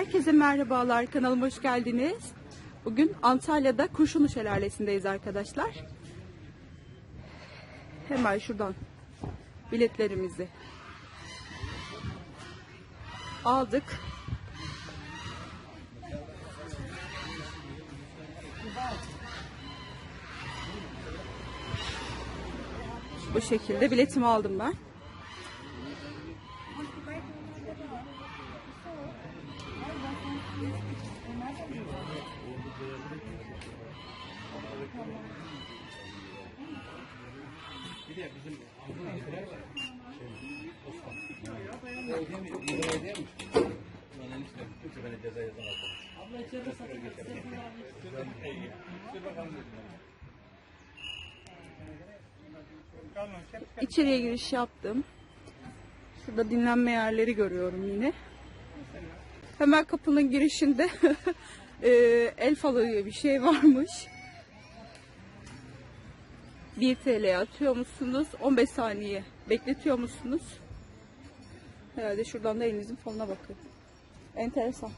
Herkese merhabalar, kanalıma hoş geldiniz. Bugün Antalya'da Kurşunlu Şelalesi'ndeyiz arkadaşlar. Hemen şuradan biletlerimizi aldık. Bu şekilde biletimi aldım ben. İçeriye giriş yaptım. Şurada dinlenme yerleri görüyorum yine. Hemen kapının girişinde e, el falı bir şey varmış. 1 TL atıyor musunuz? 15 saniye bekletiyor musunuz? Herhalde şuradan da elinizin falına bakın. Enteresan.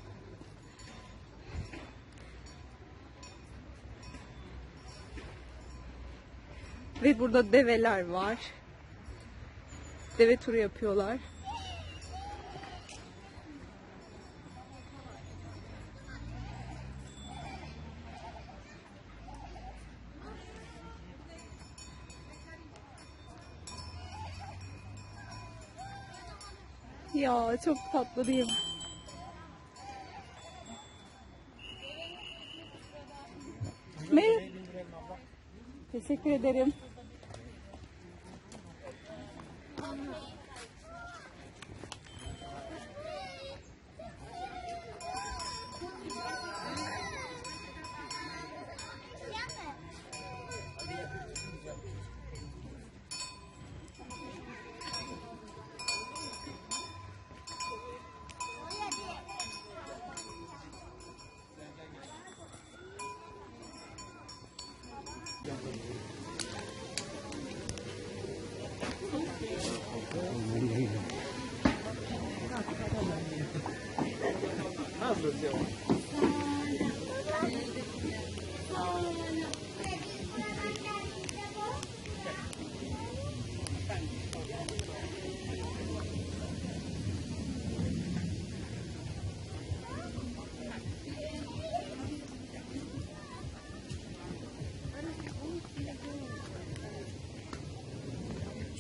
Ve burada develer var. Deve turu yapıyorlar. Ya çok tatlı değil mi? Merhaba. Teşekkür ederim. Ah, Brasil.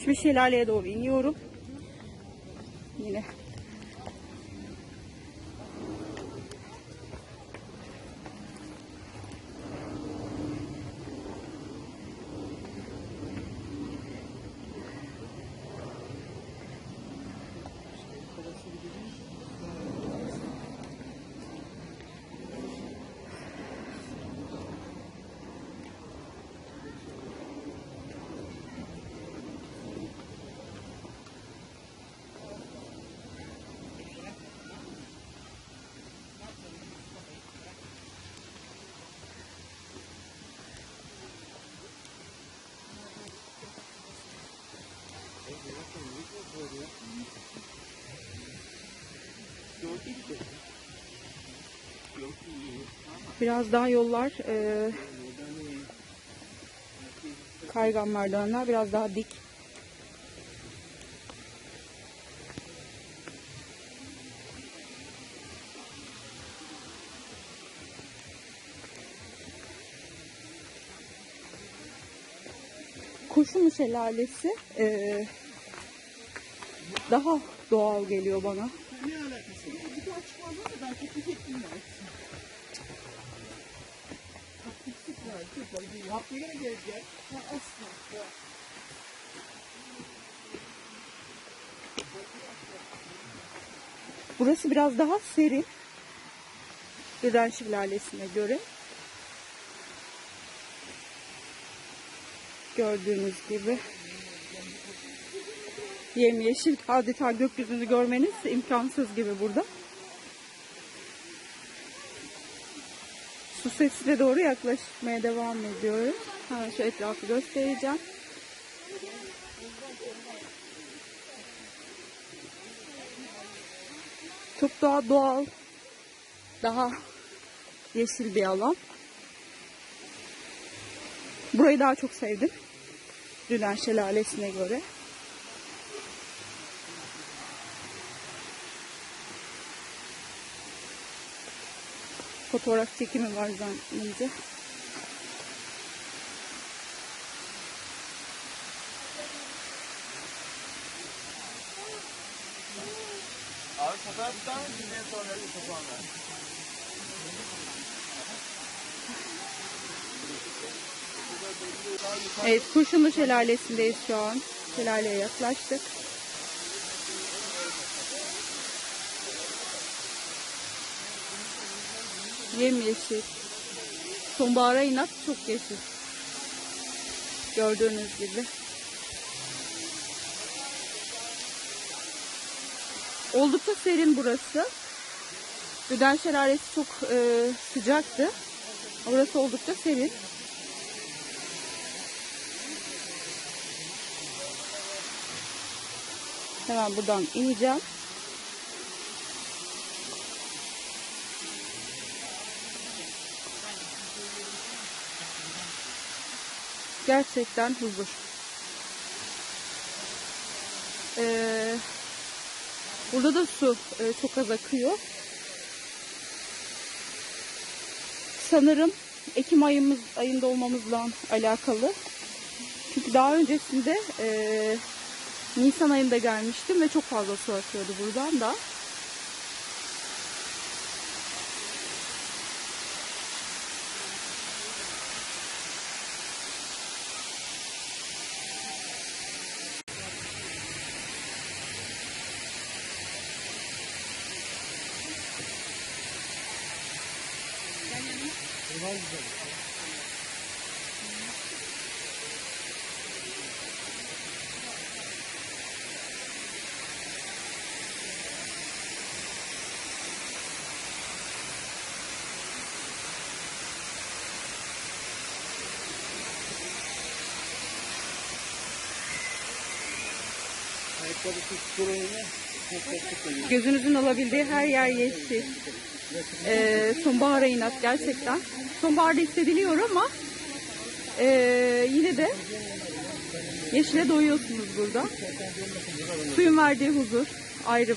Şimdi şelaleye doğru iniyorum. Yine. Biraz daha yollar e, kaygan merdivenler biraz daha dik. Kurşunlu Şelalesi e, daha doğal geliyor bana. Ne alakası var? Burası biraz daha serin. Direnç Şelalesi'ne göre. Gördüğünüz gibi. Yemyeşil adeta gökyüzünü görmeniz imkansız gibi burada. Sesine doğru yaklaşmaya devam ediyorum. Hemen şu etrafı göstereceğim. Çok daha doğal daha yeşil bir alan. Burayı daha çok sevdim. Dülen Şelalesi'ne göre. Fotoğraf çekimi var zannedince. Abi fotoğraf tutar mısın diye soruyorum kapağına. Evet, Kurşunlu Şelalesi'ndeyiz şu an. Şelaleye yaklaştık. Yemyeşil. Sonbahara inat çok yeşil. Gördüğünüz gibi. Oldukça serin burası. Güden Şelalesi çok e, sıcaktı. Burası oldukça serin. Hemen buradan ineceğim. Gerçekten huzur. Ee, burada da su e, çok az akıyor. Sanırım Ekim ayımız ayında olmamızla alakalı. Çünkü daha öncesinde e, Nisan ayında gelmiştim ve çok fazla su akıyordu buradan da. Gözünüzün alabildiği her yer yeşil. Ee, sonbahara inat gerçekten. Sonbaharda hissediliyor ama ee, yine de yeşile doyuyorsunuz burada. Suyun verdiği huzur ayrı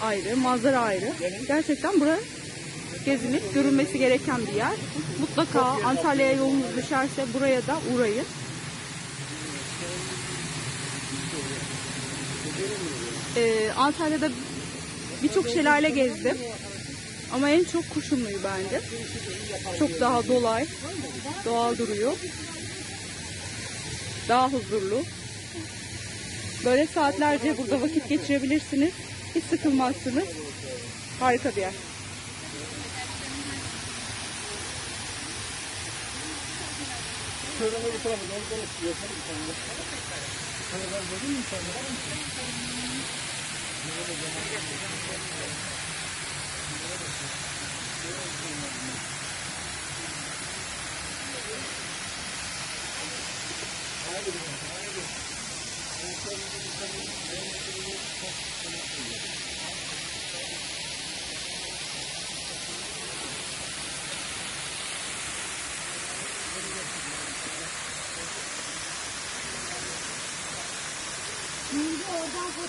ayrı, manzara ayrı. Gerçekten bura gezilip görülmesi gereken bir yer. Mutlaka Antalya'ya yolunuz düşerse buraya da uğrayın. Ee, Antalya'da birçok şelale gezdim. Ama en çok Kuşumlu'yu bence. Çok daha dolay, doğal duruyor. Daha huzurlu. Böyle saatlerce burada vakit geçirebilirsiniz. Hiç sıkılmazsınız. Harika bir yer. Şöyle bir tarafa doğru konuşuyor. Yapalım bir tane. Şöyle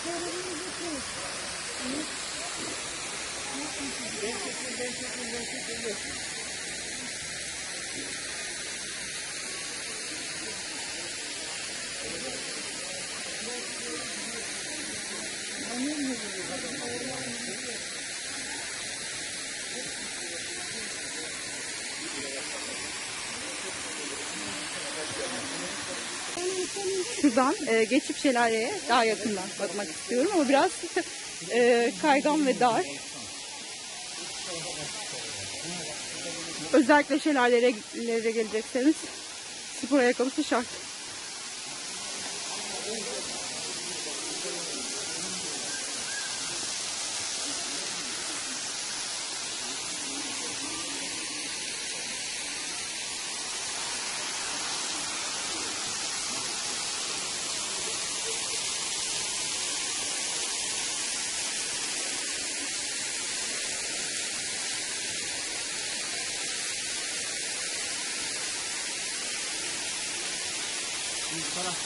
ben dedim mi sana? Şuradan e, geçip şelaleye daha yakından bakmak istiyorum ama biraz e, kaygan ve dar. Özellikle şelalelere gelecekseniz spor ayakkabısı şart. Bir taraf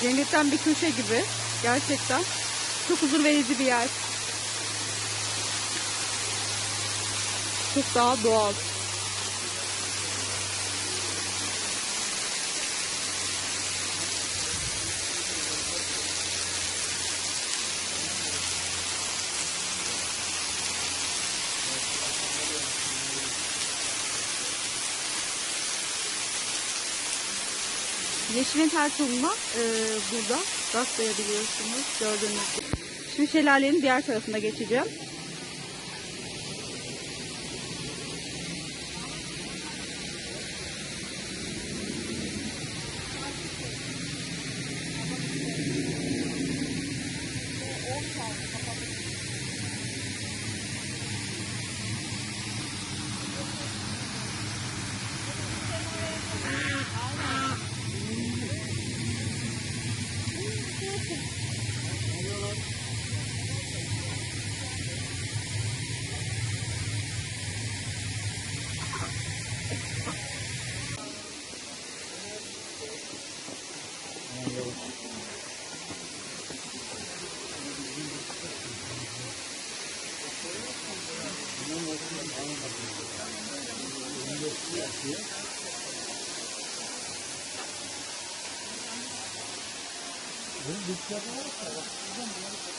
Cennetten bir köşe gibi. Gerçekten. Çok huzur verici bir yer. Çok daha doğal. Yeşilin her tonuna e, burada rastlayabiliyorsunuz gördüğünüz gibi. Şimdi şelalenin diğer tarafına geçeceğim. Yapıyor. Bu dükkanı varsa bak. Buradan bir yere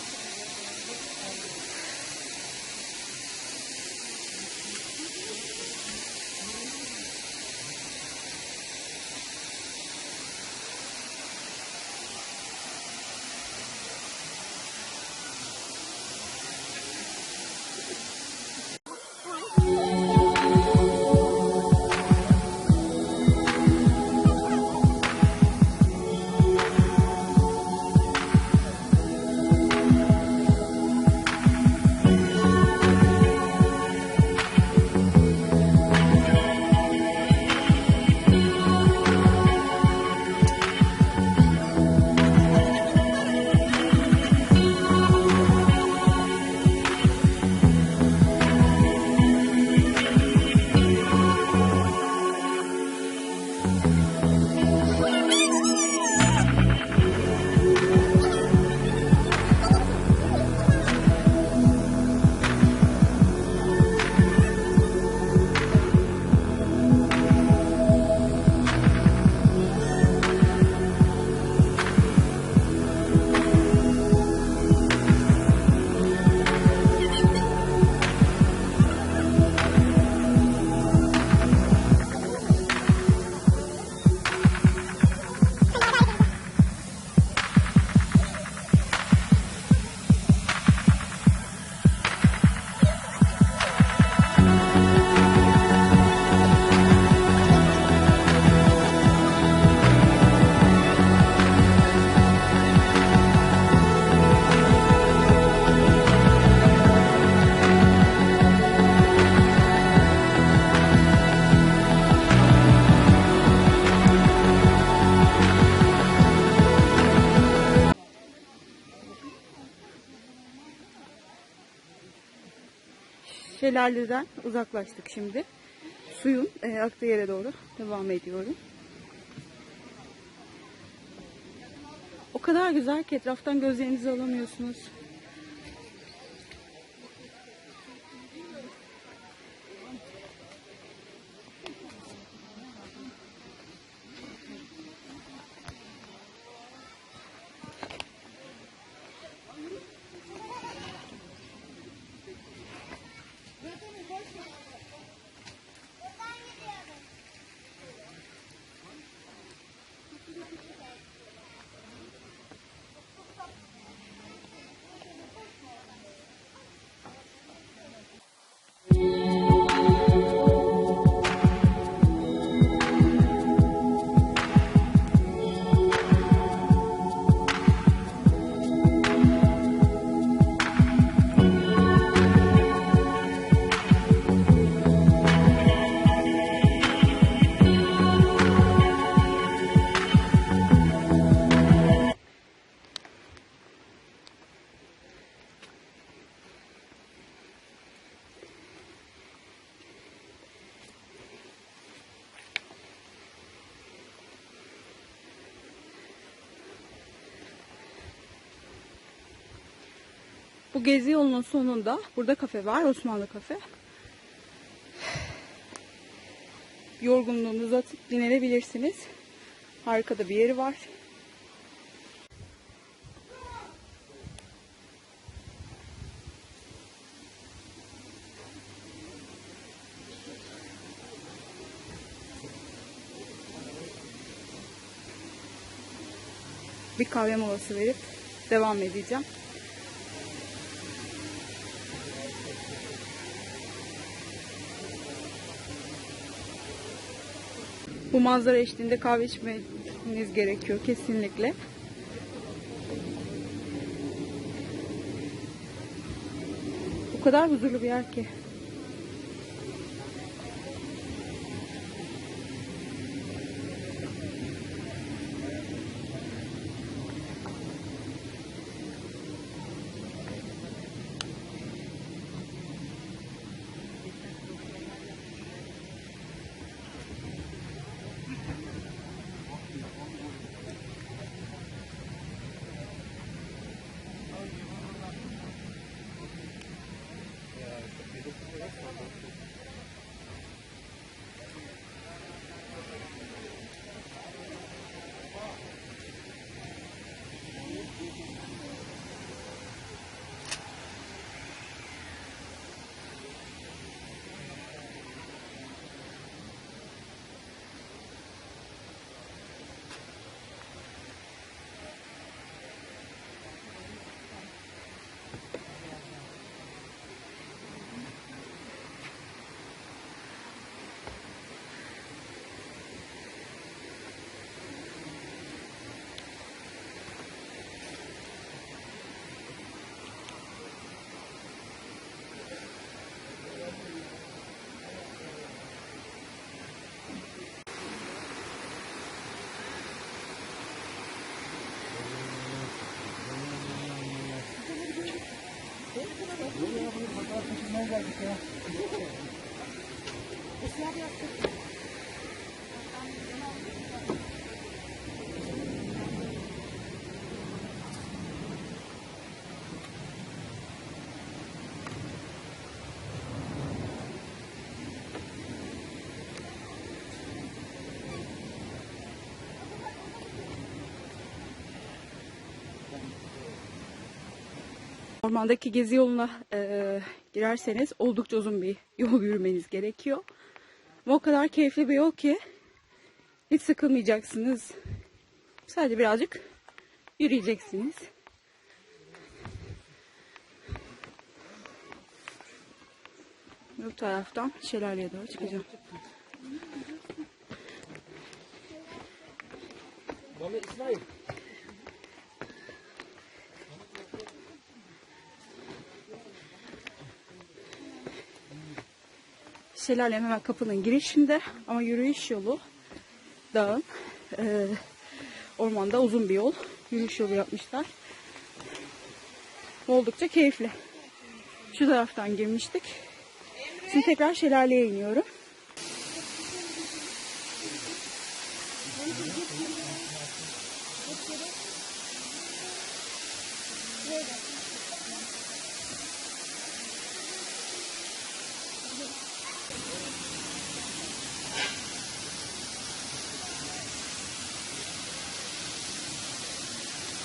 Şelaleden uzaklaştık şimdi. Suyun e, aktığı yere doğru devam ediyorum. O kadar güzel ki etraftan gözlerinizi alamıyorsunuz. Bu gezi yolunun sonunda burada kafe var. Osmanlı kafe. Yorgunluğunuzu atıp dinlenebilirsiniz. Harika da bir yeri var. Bir kahve molası verip devam edeceğim. Bu manzara eşliğinde kahve içmeniz gerekiyor kesinlikle. O kadar huzurlu bir yer ki. Ormandaki gezi yoluna eee, girerseniz oldukça uzun bir yol yürümeniz gerekiyor. Ama o kadar keyifli bir yol ki hiç sıkılmayacaksınız. Sadece birazcık yürüyeceksiniz. Bu taraftan şelaleye doğru çıkacağım. Muhammed İsmail. Şelale hemen kapının girişinde ama yürüyüş yolu dağın eee, ormanda uzun bir yol. Yürüyüş yolu yapmışlar. Oldukça keyifli. Şu taraftan girmiştik. Şimdi tekrar şelaleye iniyorum.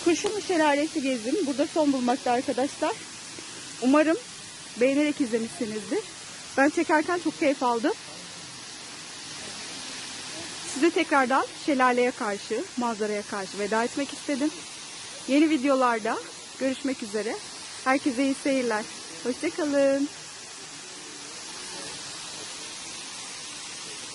Kurşunlu Şelalesi gezdim. Burada son bulmakta arkadaşlar. Umarım beğenerek izlemişsinizdir. Ben çekerken çok keyif aldım. Size tekrardan şelaleye karşı, manzaraya karşı veda etmek istedim. Yeni videolarda görüşmek üzere. Herkese iyi seyirler. Hoşçakalın.